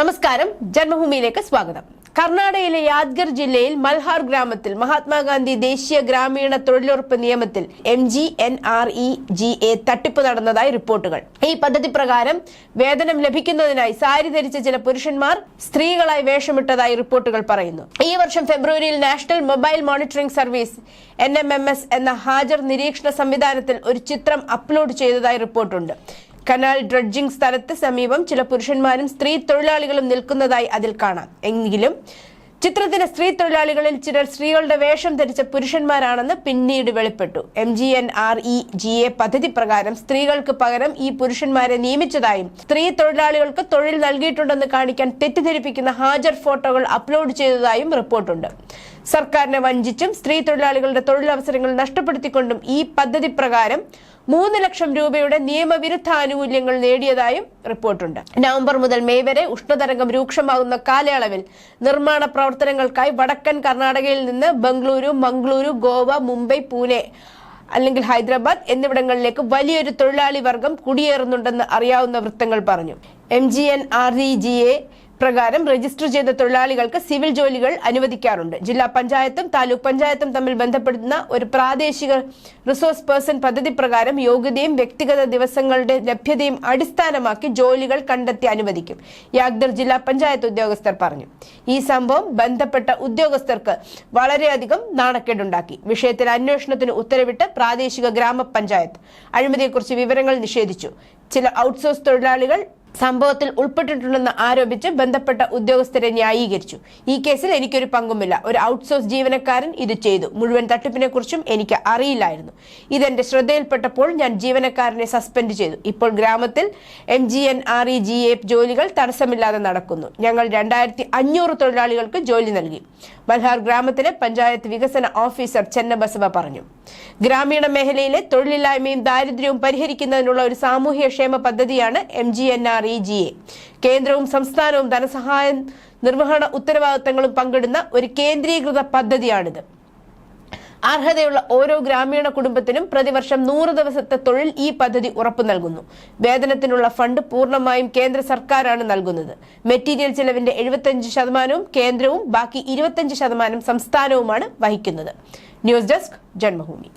നമസ്കാരം. ജന്മഭൂമിയിലേക്ക് സ്വാഗതം. കർണാടകയിലെ യാദ്ഗർ ജില്ലയിൽ മൽഹാർ ഗ്രാമത്തിൽ മഹാത്മാഗാന്ധി ദേശീയ ഗ്രാമീണ തൊഴിലുറപ്പ് നിയമത്തിൽ M G N R E G A തട്ടിപ്പ് നടന്നതായി റിപ്പോർട്ടുകൾ. ഈ പദ്ധതി പ്രകാരം വേതനം ലഭിക്കുന്നതിനായി സാരി ധരിച്ച ചില പുരുഷന്മാർ സ്ത്രീകളായി വേഷമിട്ടതായി റിപ്പോർട്ടുകൾ പറയുന്നു. ഈ വർഷം ഫെബ്രുവരിയിൽ national mobile monitoring service N M M S എന്ന ഹാജർ നിരീക്ഷണ സംവിധാനത്തിൽ ഒരു ചിത്രം അപ്ലോഡ് ചെയ്തതായി റിപ്പോർട്ടുണ്ട്. കനാൽ ഡ്രഡ്ജിംഗ് സ്ഥലത്ത് സമീപം ചില പുരുഷന്മാരും സ്ത്രീ തൊഴിലാളികളും നിൽക്കുന്നതായി അതിൽ കാണാം. എങ്കിലും ചിത്രത്തിലെ സ്ത്രീ തൊഴിലാളികളിൽ ചിലർ സ്ത്രീകളുടെ വേഷം ധരിച്ച പുരുഷന്മാരാണെന്ന് പിന്നീട് വെളിപ്പെട്ടു. M G N R E G A പദ്ധതി പ്രകാരം സ്ത്രീകൾക്ക് പകരം ഈ പുരുഷന്മാരെ നിയമിച്ചതായും സ്ത്രീ തൊഴിലാളികൾക്ക് തൊഴിൽ നൽകിയിട്ടുണ്ടെന്ന് കാണിക്കാൻ തെറ്റിദ്ധരിപ്പിക്കുന്ന ഹാജർ ഫോട്ടോകൾ അപ്ലോഡ് ചെയ്തതായും റിപ്പോർട്ടുണ്ട്. സർക്കാരിനെ വഞ്ചിച്ചും സ്ത്രീ തൊഴിലാളികളുടെ തൊഴിലവസരങ്ങൾ നഷ്ടപ്പെടുത്തിക്കൊണ്ടും ഈ പദ്ധതി പ്രകാരം മൂന്ന് ലക്ഷം രൂപയുടെ നിയമവിരുദ്ധ ആനുകൂല്യങ്ങൾ നേടിയതായും റിപ്പോർട്ടുണ്ട്. നവംബർ മുതൽ മെയ് വരെ ഉഷ്ണതരംഗം രൂക്ഷമാകുന്ന കാലയളവിൽ നിർമ്മാണ പ്രവർത്തനങ്ങൾക്കായി വടക്കൻ കർണാടകയിൽ നിന്ന് ബംഗളൂരു മംഗളൂരു ഗോവ മുംബൈ പൂനെ അല്ലെങ്കിൽ ഹൈദരാബാദ് എന്നിവിടങ്ങളിലേക്ക് വലിയൊരു തൊഴിലാളി വർഗം കുടിയേറുന്നുണ്ടെന്ന് അറിയാവുന്ന വൃത്തങ്ങൾ പറഞ്ഞു. M G N R E G A പ്രകാരം രജിസ്റ്റർ ചെയ്ത തൊഴിലാളികൾക്ക് സിവിൽ ജോലികൾ അനുവദിക്കാറുണ്ട്. ജില്ലാ പഞ്ചായത്തും താലൂക്ക് പഞ്ചായത്തും തമ്മിൽ ബന്ധപ്പെടുന്ന ഒരു പ്രാദേശിക റിസോഴ്സ് പേഴ്സൺ പദ്ധതി പ്രകാരം യോഗ്യതയും വ്യക്തിഗത ദിവസങ്ങളുടെ ലഭ്യതയും അടിസ്ഥാനമാക്കി ജോലികൾ കണ്ടെത്തി അനുവദിക്കും. യാഗ്ദർ ജില്ലാ പഞ്ചായത്ത് ഉദ്യോഗസ്ഥർ പറഞ്ഞു. ഈ സംഭവം ബന്ധപ്പെട്ട ഉദ്യോഗസ്ഥർക്ക് വളരെയധികം നാണക്കേടുണ്ടാക്കി. വിഷയത്തിൽ അന്വേഷണത്തിന് ഉത്തരവിട്ട് പ്രാദേശിക ഗ്രാമപഞ്ചായത്ത് അഴിമതിയെക്കുറിച്ച് വിവരങ്ങൾ നിഷേധിച്ചു. ചില ഔട്ട്സോഴ്സ് തൊഴിലാളികൾ സംഭവത്തിൽ ഉൾപ്പെട്ടിട്ടുണ്ടെന്ന് ആരോപിച്ച് ബന്ധപ്പെട്ട ഉദ്യോഗസ്ഥരെ ന്യായീകരിച്ചു. ഈ കേസിൽ എനിക്കൊരു പങ്കുമില്ല. ഒരു ഔട്ട്സോഴ്സ് ജീവനക്കാരൻ ഇത് ചെയ്തു. മുഴുവൻ തട്ടിപ്പിനെക്കുറിച്ചും എനിക്ക് അറിയില്ലായിരുന്നു. ഇതെന്റെ ശ്രദ്ധയിൽപ്പെട്ടപ്പോൾ ഞാൻ ജീവനക്കാരനെ സസ്പെൻഡ് ചെയ്തു. ഇപ്പോൾ ഗ്രാമത്തിൽ M G N R E G A ജോലികൾ തടസ്സമില്ലാതെ നടക്കുന്നു. ഞങ്ങൾ രണ്ടായിരത്തി അഞ്ഞൂറ് തൊഴിലാളികൾക്ക് ജോലി നൽകി. ബൽഹാർ ഗ്രാമത്തിലെ പഞ്ചായത്ത് വികസന ഓഫീസർ ചെന്നബസവ പറഞ്ഞു. ഗ്രാമീണ മേഖലയിലെ തൊഴിലില്ലായ്മയും ദാരിദ്ര്യവും പരിഹരിക്കുന്നതിനുള്ള ഒരു സാമൂഹ്യ ക്ഷേമ പദ്ധതിയാണ് M G N R G കേന്ദ്രവും സംസ്ഥാനവും ധനസഹായം നിർവഹണ ഉത്തരവാദിത്തങ്ങളും പങ്കിടുന്ന ഒരു കേന്ദ്രീകൃത പദ്ധതിയാണിത്. അർഹതയുള്ള ഓരോ ഗ്രാമീണ കുടുംബത്തിനും പ്രതിവർഷം നൂറ് ദിവസത്തെ തൊഴിൽ ഈ പദ്ധതി ഉറപ്പു നൽകുന്നു. വേതനത്തിനുള്ള ഫണ്ട് പൂർണമായും കേന്ദ്ര സർക്കാരാണ് നൽകുന്നത്. മെറ്റീരിയൽ ചെലവിന്റെ എഴുപത്തഞ്ച് ശതമാനവും കേന്ദ്രവും ബാക്കി ഇരുപത്തഞ്ച് ശതമാനം സംസ്ഥാനവുമാണ് വഹിക്കുന്നത്. News desk Janmabhumi.